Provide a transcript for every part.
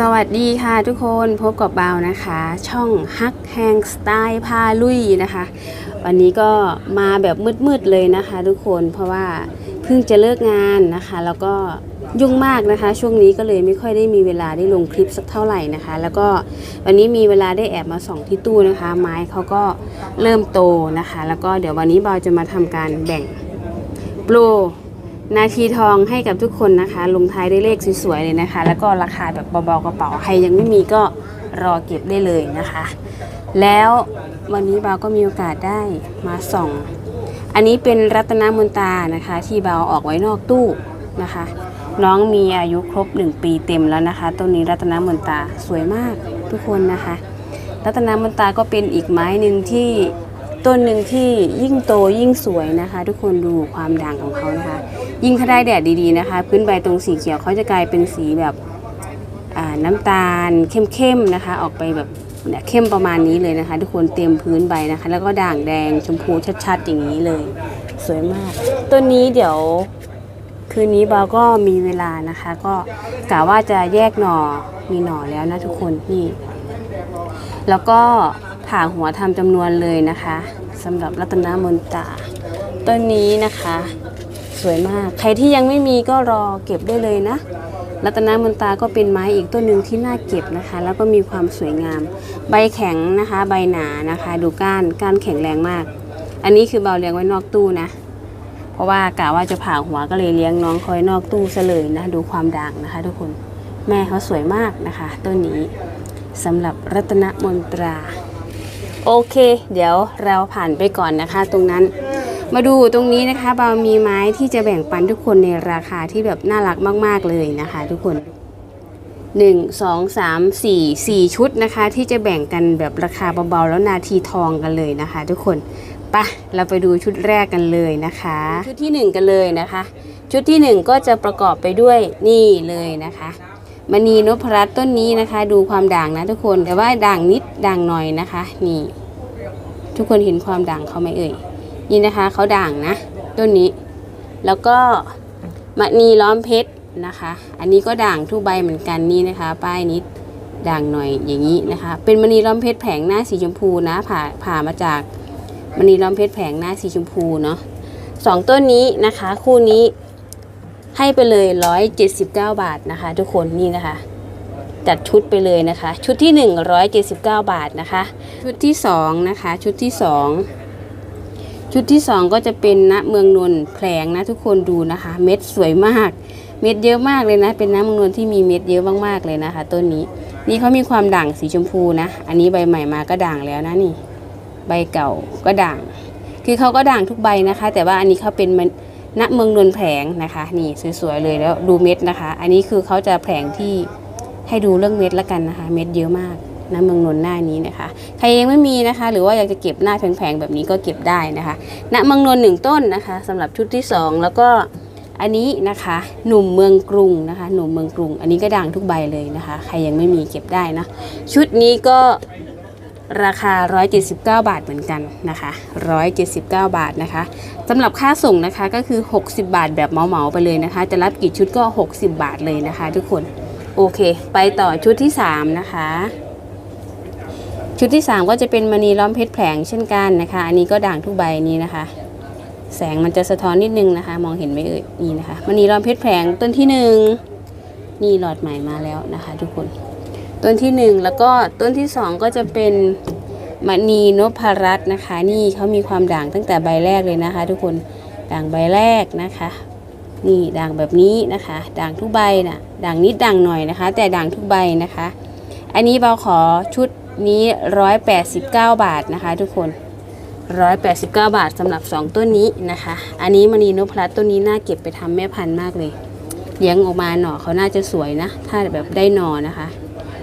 สวัสดีค่ะทุกคนพบกับเบานะคะ ช่องฮักแฮงสไตล์พาลุยนะคะ วันนี้ก็มาแบบมืดๆเลยนะคะ ทุกคนเพราะว่าเพิ่งจะเลิกงานนะคะ แล้วก็ยุ่งมากนะคะ ช่วงนี้ก็เลยไม่ค่อยได้มีเวลาได้ลงคลิปสักเท่าไหร่นะคะ แล้วก็วันนี้มีเวลาได้แอบมาส่องที่ตู้นะคะ ไม้เขาก็เริ่มโตนะคะ แล้วก็เดี๋ยววันนี้เบาจะมาทำการแบ่งโปร นาทีทองให้กับทุกคนนะคะ ลงท้ายด้วยเลขสวยๆเลยนะคะ แล้วก็ราคาแบบเบาๆกระเป๋าใครยังไม่มีก็รอเก็บได้เลยนะคะ แล้ววันนี้เบาก็มีโอกาสได้มาส่อง อันนี้เป็นรัตนมนตานะคะ ที่เบาออกไว้นอกตู้นะคะ น้องมีอายุครบ 1 ปีเต็มแล้วนะคะต้นนี้รัตนมนตาสวยมากทุกคนนะคะ รัตนมนตาก็เป็นอีกไม้หนึ่งที่ต้นหนึ่งที่ยิ่งโตยิ่งสวยนะคะ ทุกคนดูความด่างของเขานะคะ ยิ่งถ้าได้แดดดีๆนะคะ พื้นใบตรงสีเขียวเขาจะกลายเป็นสีแบบน้ำตาลเข้มๆนะคะ ออกไปแบบเนี่ยเข้มประมาณนี้เลยนะคะ ทุกคนเต็มพื้นใบนะคะ แล้วก็ด่างแดงชมพูชัดๆ อย่างนี้เลย สวยมาก ต้นนี้เดี๋ยวคืนนี้เบาก็มีเวลานะคะ ก็กะว่าจะแยกหน่อมีหน่อแล้วนะทุกคนนี่ แล้วก็ผ่าหัวทำจำนวนเลยนะคะสำหรับรัตนมนตาต้นนี้นะคะ วยมาก ใครที่ยังไม่มีก็รอเก็บได้เลยนะรัตนมนตาก็เป็นไม้อีกต้นหนึ่งที่น่าเก็บนะคะ แล้วก็มีความสวยงาม ใบแข็งนะคะ ใบหนานะคะ ดูก้านก้านแข็งแรงมาก อันนี้คือเบาเลี้ยงไว้นอกตู้นะ เพราะว่ากะว่าจะผ่าหัวก็เลยเลี้ยงน้องคอยนอกตู้ซะเลยนะ ดูความด่างนะคะ ทุกคนแม่เขาสวยมากนะคะต้นนี้สำหรับรัตนมนตรา โอเค เดี๋ยวเราผ่านไปก่อนนะคะ ตรงนั้น มาดูตรงนี้นะคะเบามีไม้ที่จะแบ่งปันทุกคนในราคาที่แบบน่ารักมาก ๆ เลยนะคะ ทุกคน1 2 3 4 4 ชุดนะคะ ที่จะแบ่งกันแบบราคาเบาๆแล้วนาทีทองกันเลยนะคะ ทุกคนปะเราไปดูชุดแรกกันเลยนะคะ ชุดที่ 1 กันเลยนะคะ ชุดที่ 1 ก็จะประกอบไปด้วยนี่เลยนะคะมณีนพรัตน์ต้นนี้นะคะ ดูความด่างนะทุกคนแต่ว่าด่างนิดด่างหน่อยนะคะ นี่ ทุกคนเห็นความด่างเขาไหมเอ่ย นี่นะคะเขาด่างนะต้นนี้ แล้วก็มณีล้อมเพชรนะคะ อันนี้ก็ด่างทุกใบเหมือนกันนี่นะคะ ป้ายนิดด่างหน่อยอย่างนี้นะคะ เป็นมณีล้อมเพชรแผงหน้าสีชมพูนะผ่าผ่ามาจากมณีล้อมเพชรแผงหน้าสีชมพูเนาะสองต้นนี้นะคะ คู่นี้ให้ไปเลย 179 บาทนะคะ ทุกคนนี่นะคะ จัดชุดไปเลยนะคะ ชุดที่ 179 บาทนะคะ ชุดที่2นะคะ ชุดที่ 2 ชุดที่ 2 ก็จะเป็นณเมืองนนท์แผลงนะทุกคนดูนะคะ เม็ดสวยมาก เม็ดเยอะมากเลยนะ เป็นน้ำเมืองนนท์ที่มีเม็ดเยอะมากๆเลยนะคะต้นนี้ นี่เขามีความด่างสีชมพูนะ อันนี้ใบใหม่มาก็ด่างแล้วนะนี่ ใบเก่าก็ด่าง คือเขาก็ด่างทุกใบนะคะ แต่ว่าอันนี้เขาเป็นมันณเมืองนนท์แผลงนะคะ นี่สวยๆเลยแล้วดูเม็ดนะคะ อันนี้คือเขาจะแผลงที่ให้ดูเรื่องเม็ดละกันนะคะ เม็ดเยอะมาก นะเมืองนนท์หน้านี้นะคะ ใครยังไม่มีนะคะ หรือว่าอยากจะเก็บหน้าแพงๆแบบนี้ก็เก็บได้นะคะณเมืองนนท์หนึ่งต้นนะคะสำหรับชุดที่สองแล้วก็อันนี้นะคะหนุ่มเมืองกรุงนะคะ หนุ่มเมืองกรุง อันนี้ก็ด่างทุกใบเลยนะคะ ใครยังไม่มีเก็บได้นะ ชุดนี้ก็ราคา 179 บาทเหมือนกันนะคะ 179 บาทนะคะสำหรับค่าส่งนะคะก็คือ 60 บาทแบบเหมาๆไปเลยนะคะ จะรับกี่ชุดก็ 60 บาทเลยนะคะ ทุกคน โอเค ไปต่อชุดที่ 3 นะคะ ชุดที่ 3 ก็จะเป็นมณีล้อมเพชรแผลงเช่นกันนะคะ อันนี้ก็ด่างทุกใบนี้นะคะ แสงมันจะสะท้อนนิดนึงนะคะ มองเห็นไหมเอ่ยนี่นะคะมณีล้อมเพชรแผลงต้นที่ 1 นี่หลอดใหม่มาแล้วนะคะ ทุกคน ต้นที่ 1 แล้วก็ต้นที่ 2 ก็จะเป็นมณีนพรัตน์นะคะ นี่เขามีความด่างตั้งแต่ใบแรกเลยนะคะ ทุกคนด่างใบแรกนะคะ นี่ด่างแบบนี้นะคะ ด่างทุกใบนะด่างนิดด่างหน่อยนะคะ แต่ด่างทุกใบนะคะ อันนี้เบาขอชุด นี้ 189 บาทนะคะทุกคน 189 บาทสำหรับ 2 ต้นนี้นะคะ อันนี้มณีนพพลัสต้นนี้น่าเก็บไปทำแม่พันธุ์มากเลย เลี้ยงออกมาหน่อเขาน่าจะสวยนะ ถ้าแบบได้หน่อนะคะ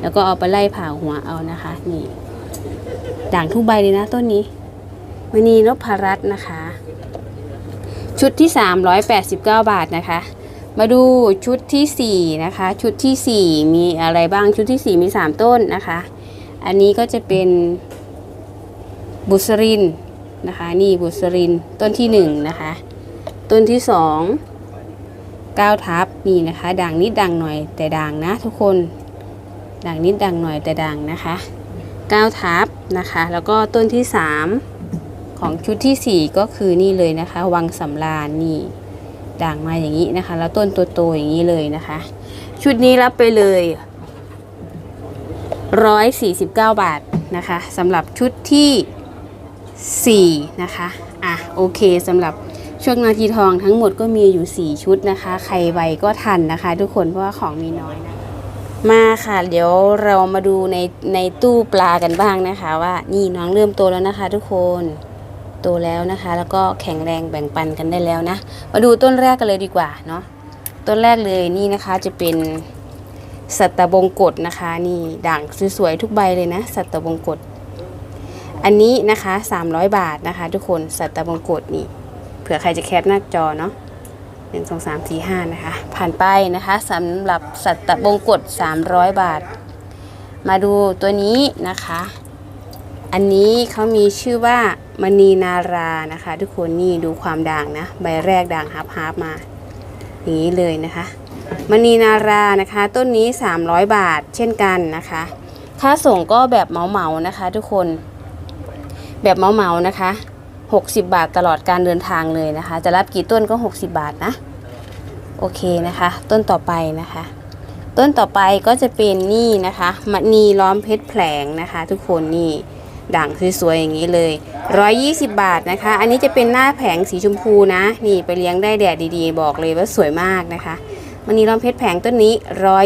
แล้วก็เอาไปไล่ผ่าหัวเอานะคะ นี่ ด่างทุกใบเลยนะต้นนี้มณีนพรัตน์นะคะ ชุดที่ 389 บาทนะคะมาดูชุดที่ 4 นะคะ ชุดที่ 4 มีอะไรบ้างชุดที่ 4 มี 3 ต้นนะคะ อันนี้ก็จะเป็นบุษรินนะคะนี่บุษรินต้นที่1นะคะต้นที่2ก้าวทับนี่นะคะด่างนิดด่างหน่อยแต่ด่างนะทุกคนด่างนิดด่างหน่อยแต่ด่างนะคะ9ทับนะคะแล้วก็ต้นที่ 3 ของชุดทีสี่ 4 ก็คือนี่เลยนะคะ วังสำราญนี่ด่างมาอย่างนี้นะคะ แล้วต้นโตๆอย่างนี้เลยนะคะ ชุดนี้รับไปเลย 149 บาทนะคะสำหรับชุดที่ 4 นะคะอะโอเคสำหรับช่วงนาทีทองทั้งหมดก็มีอยู่ 4 ชุดนะคะ ใครไวก็ทันนะคะ ทุกคนเพราะว่าของมีน้อยนะมาค่ะเดี๋ยวเรามาดูในในตู้ปลากันบ้างนะคะ ว่านี่น้องเริ่มโตแล้วนะคะ ทุกคนโตแล้วนะคะ แล้วก็แข็งแรงแบ่งปันกันได้แล้วนะ มาดูต้นแรกกันเลยดีกว่าเนาะต้นแรกเลยนี่นะคะจะเป็น สัตบงกฎนะคะนี่ด่างสวยๆทุกใบเลยนะ สัตบงกฎอันนี้นะคะ 300 บาทนะคะ ทุกคนสัตบงกฎนี่เผื่อใครจะแคปหน้าจอเนาะหนึ่งสองสามสี่ห้านะคะ ผ่านไปนะคะสำหรับสัตบงกฎ300 บาท มาดูตัวนี้นะคะ อันนี้เขามีชื่อว่ามณีนารานะคะ ทุกคนนี่ดูความด่างนะ ใบแรกด่างฮาร์ปฮาร์ปมา อย่างนี้เลยนะคะ มณีนารานะคะ ต้นนี้ 300 บาทเช่นกันนะคะ ค่าส่งก็แบบเหมาๆนะคะ ทุกคน แบบเหมาๆนะคะ 60 บาทตลอดการเดินทางเลยนะคะ จะรับกี่ต้นก็ 60 บาทนะ โอเคนะคะ ต้นต่อไปนะคะ ต้นต่อไปก็จะเป็นนี่นะคะมณีล้อมเพชรแผลงนะคะ ทุกคนนี่ด่างสวยๆอย่างนี้เลย 120 บาทนะคะ อันนี้จะเป็นหน้าแผงสีชมพูนะ นี่ไปเลี้ยงได้แดดดีๆ บอกเลยว่าสวยมากนะคะ มณีล้อมเพชรแผงต้นนี้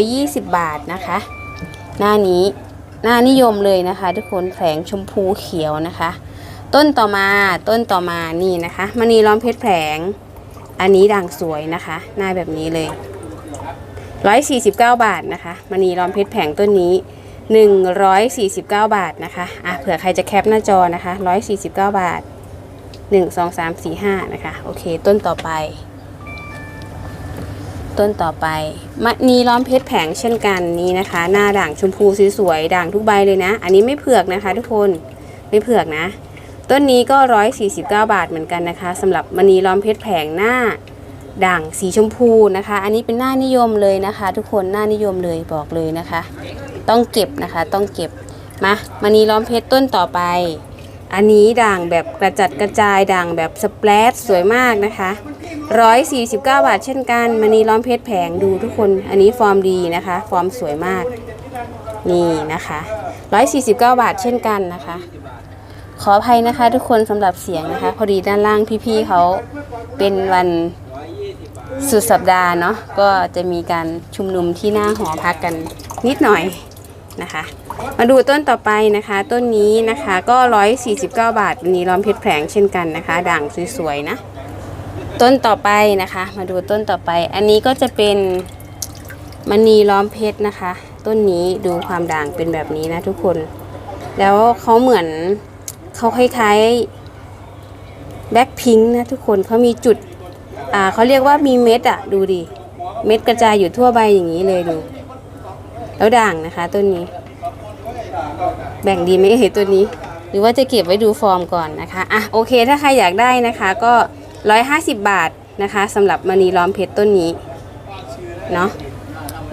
120 บาทนะคะ หน้านี้หน้านิยมเลยนะคะ ทุกคนแผงชมพูเขียวนะคะ ต้นต่อมาต้นต่อมานี่นะคะมณีล้อมเพชรแผง อันนี้ด่างสวยนะคะ หน้าแบบนี้เลย 149 บาทนะคะมณีล้อมเพชรแผงต้นนี้ 149 บาทนะคะอะเผื่อใครจะแคปหน้าจอนะคะ 149 บาท 1 2 3 4 5นะคะโอเค ต้นต่อไป ต้นต่อไปมณีล้อมเพชรแผงเช่นกันนี้นะคะ หน้าด่างชมพูสวยๆด่างทุกใบเลยนะ อันนี้ไม่เผือกนะคะ ทุกคนไม่เผือกนะ ต้นนี้ก็ 149 บาทเหมือนกันนะคะสำหรับมณีล้อมเพชรแผงหน้าด่างสีชมพูนะคะ อันนี้เป็นหน้านิยมเลยนะคะ ทุกคนหน้านิยมเลยบอกเลยนะคะ ต้องเก็บนะคะต้องเก็บมามณีล้อมเพชรต้นต่อไป อันนี้ด่างแบบกระจัดกระจายด่างแบบสเปรดสวยมากนะคะ 149 บาทเช่นกันมณีล้อมเพชรแผงดูทุกคน อันนี้ฟอร์มดีนะคะ ฟอร์มสวยมาก นี่นะคะ 149 บาทเช่นกันนะคะ ขออภัยนะคะทุกคนสำหรับเสียงนะคะ พอดีด้านล่างพี่ๆเขาเป็นวันสุดสัปดาห์เนาะก็จะมีการชุมนุมที่หน้าหอพักกันนิดหน่อย นะคะ มาดูต้นต่อไปนะคะ ต้นนี้นะคะก็ 149 บาทวันนี้ล้อมเพชรแผงเช่นกันนะคะ ด่างสวยๆนะ ต้นต่อไปนะคะ มาดูต้นต่อไป อันนี้ก็จะเป็นมณีล้อมเพชรนะคะ ต้นนี้ดูความด่างเป็นแบบนี้นะทุกคน แล้วเขาเหมือนเขาคล้ายๆแบ็คพิงค์นะทุกคนเขามีจุด อ่าเขาเรียกว่ามีเม็ดอะดูดิ เม็ดกระจายอยู่ทั่วใบอย่างนี้เลยดู แล้วด่างนะคะต้นนี้ แบ่งดีไหมเอ่ยตัวนี้ หรือว่าจะเก็บไว้ดูฟอร์มก่อนนะคะอะโอเคถ้าใครอยากได้นะคะ ก็150บาทนะคะสำหรับมณีล้อมเพชรต้นนี้เนาะ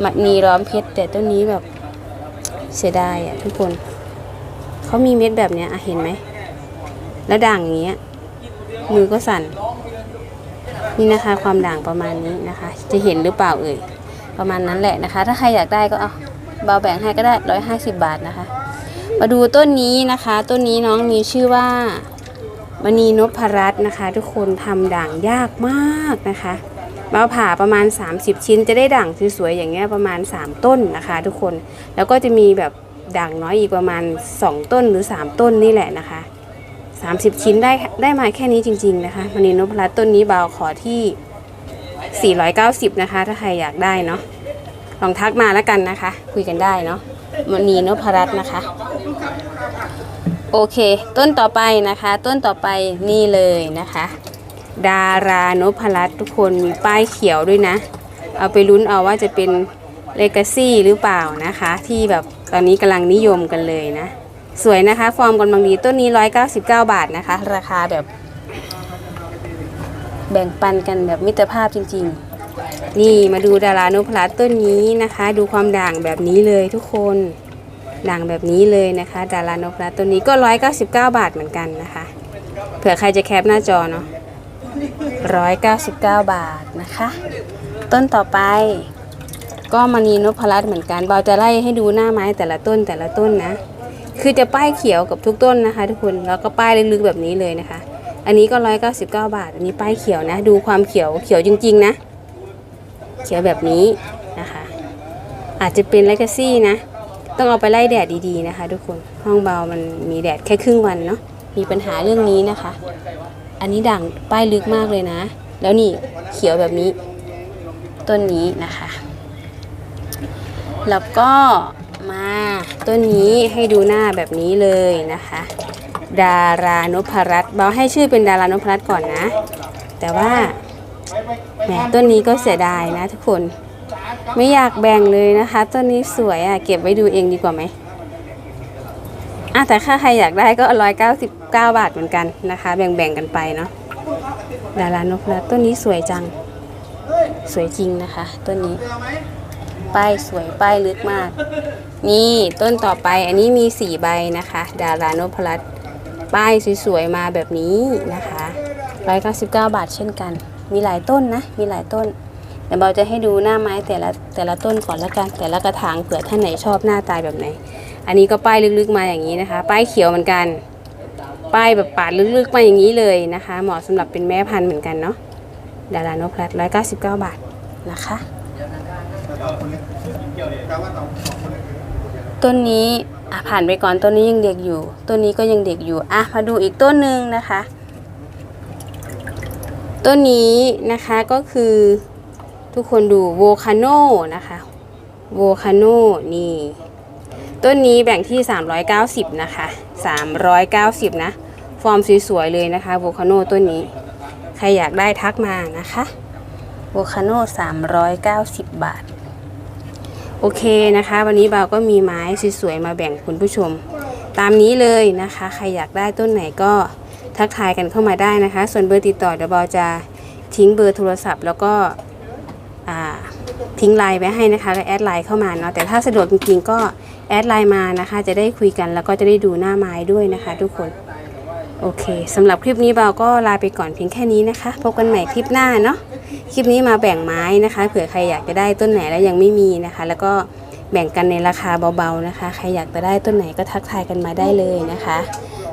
มณีล้อมเพชรแต่ต้นนี้แบบเสียดายอะทุกคนเขามีเม็ดแบบเนี้ยอะเห็นไหมแล้วด่างอย่างเงี้ยมือก็สั่น นี่นะคะความด่างประมาณนี้นะคะ จะเห็นหรือเปล่าเอ่ยประมาณนั้นแหละนะคะ ถ้าใครอยากได้ก็เอา เบาแบ่งให้ก็ได้ร้อยห้าสิบบาทนะคะ มาดูต้นนี้นะคะ ต้นนี้น้องมีชื่อว่ามณีนพรัตน์นะคะ ทุกคนทำด่างยากมากนะคะมาผ่าประมาณ 30 ชิ้นจะได้ด่างสวยๆอย่างเงี้ยประมาณ 3 ต้นนะคะ ทุกคนแล้วก็จะมีแบบด่างน้อยอีกประมาณ 2 ต้นหรือ 3 ต้นนี่แหละนะคะ 30 ชิ้นได้ได้มาแค่นี้จริง ๆ นะคะมณีนพรัตน์ต้นนี้เบาขอที่ 490 นะคะ ถ้าใครอยากได้เนาะ ลองทักมาแล้วกันนะคะ คุยกันได้เนาะมณีนพรัตน์นะคะ โอเค ต้นต่อไปนะคะ ต้นต่อไปนี่เลยนะคะ ดารานพรัตน์ทุกคนมีป้ายเขียวด้วยนะ เอาไปลุ้นเอาว่าจะเป็นเลกาซี่หรือเปล่านะคะ ที่แบบตอนนี้กำลังนิยมกันเลยนะ สวยนะคะ ฟอร์มกำลังดีต้นนี้ 199 บาทนะคะ ราคาแบบ แบ่งปันกันแบบมิตรภาพจริง นี่มาดูดารานพรัตต้นนี้นะคะ ดูความด่างแบบนี้เลยทุกคนด่างแบบนี้เลยนะคะ ดารานพรัตต้นนี้ก็ 199 บาทเหมือนกันนะคะ เผื่อใครจะแคปหน้าจอเนาะ199 บาทนะคะ ต้นต่อไป ก็มณีนพรัตเหมือนกันเบาจะไล่ให้ดูหน้าไม้แต่ละต้นแต่ละต้นนะ คือจะป้ายเขียวกับทุกต้นนะคะ ทุกคนแล้วก็ป้ายลึกๆแบบนี้เลยนะคะ อันนี้ก็ 199 บาท อันนี้ป้ายเขียวนะ ดูความเขียวเขียวจริง ๆ นะ เขียวแบบนี้นะคะ อาจจะเป็นเลกาซี่นะ ต้องเอาไปไล่แดดดีๆนะคะ ทุกคนห้องเบามันมีแดดแค่ครึ่งวันเนาะมีปัญหาเรื่องนี้นะคะ อันนี้ด่างป้ายลึกมากเลยนะ แล้วนี่เขียวแบบนี้ ต้นนี้นะคะ แล้วก็มาต้นนี้ให้ดูหน้าแบบนี้เลยนะคะ ดารานพรัตน์เบาให้ชื่อเป็นดารานพรัตน์ก่อนนะ แต่ว่า แหมต้นนี้ก็เสียดายนะทุกคน ไม่อยากแบ่งเลยนะคะ ต้นนี้สวยอะ่ะ เก็บไว้ดูเองดีกว่าไหมอะแต่ถ้าใครอยากได้ก็ร้อยเก้าสิบเก้าบาทเหมือนกันนะคะ แบ่งๆกันไปเนาะดารานพรัตน์ต้นนี้สวยจัง สวยจริงนะคะต้นนี้ ป้ายสวยป้ายลึกมาก นี่ต้นต่อไปอันนี้มีสี่ใบนะคะ ดารานพรัตป้ายสวยๆมาแบบนี้นะคะ199 บาทเช่นกัน มีหลายต้นนะ มีหลายต้น เดี๋ยวเราจะให้ดูหน้าไม้แต่ละแต่ละต้นก่อนละกัน แต่ละกระถางเผื่อท่านไหนชอบหน้าตาแบบไหน อันนี้ก็ป้ายลึกๆมาอย่างนี้นะคะ ป้ายเขียวเหมือนกัน ป้ายแบบปาดลึกๆมาอย่างนี้เลยนะคะ เหมาะสำหรับเป็นแม่พันธุ์เหมือนกันเนาะ ดารานพรัตน์199บาทนะคะต้นนี้อะผ่านไปก่อนต้นนี้ยังเด็กอยู่ ต้นนี้ก็ยังเด็กอยู่ อะ มาดูอีกต้นหนึ่งนะคะ ต้นนี้นะคะก็คือทุกคนดูโวคาโนนะคะโวคาโนนี่ต้นนี้แบ่งที่ 390 นะคะ 390 นะ ฟอร์มสวยๆเลยนะคะโวคาโนต้นนี้ ใครอยากได้ทักมานะคะโวคาโน390 บาท โอเคนะคะ วันนี้เบาก็มีไม้สวยๆมาแบ่งคุณผู้ชม ตามนี้เลยนะคะ ใครอยากได้ต้นไหนก็ ทักทายกันเข้ามาได้นะคะ ส่วนเบอร์ติดต่อเดี๋ยวเบาจะทิ้งเบอร์โทรศัพท์ แล้วก็ทิ้งไลน์ไว้ให้นะคะแล้วแอดไลน์เข้ามาเนาะแต่ถ้าสะดวกจริงๆก็แอดไลน์มานะคะ จะได้คุยกันแล้วก็จะได้ดูหน้าไม้ด้วยนะคะ ทุกคนโอเคสำหรับคลิปนี้เบาก็ลาไปก่อนเพียงแค่นี้นะคะพบกันใหม่คลิปหน้าเนาะคลิปนี้มาแบ่งไม้นะคะ เผื่อใครอยากจะได้ต้นไหนแล้วยังไม่มีนะคะ แล้วก็แบ่งกันในราคาเบาๆนะคะ ใครอยากจะได้ต้นไหนก็ทักทายกันมาได้เลยนะคะ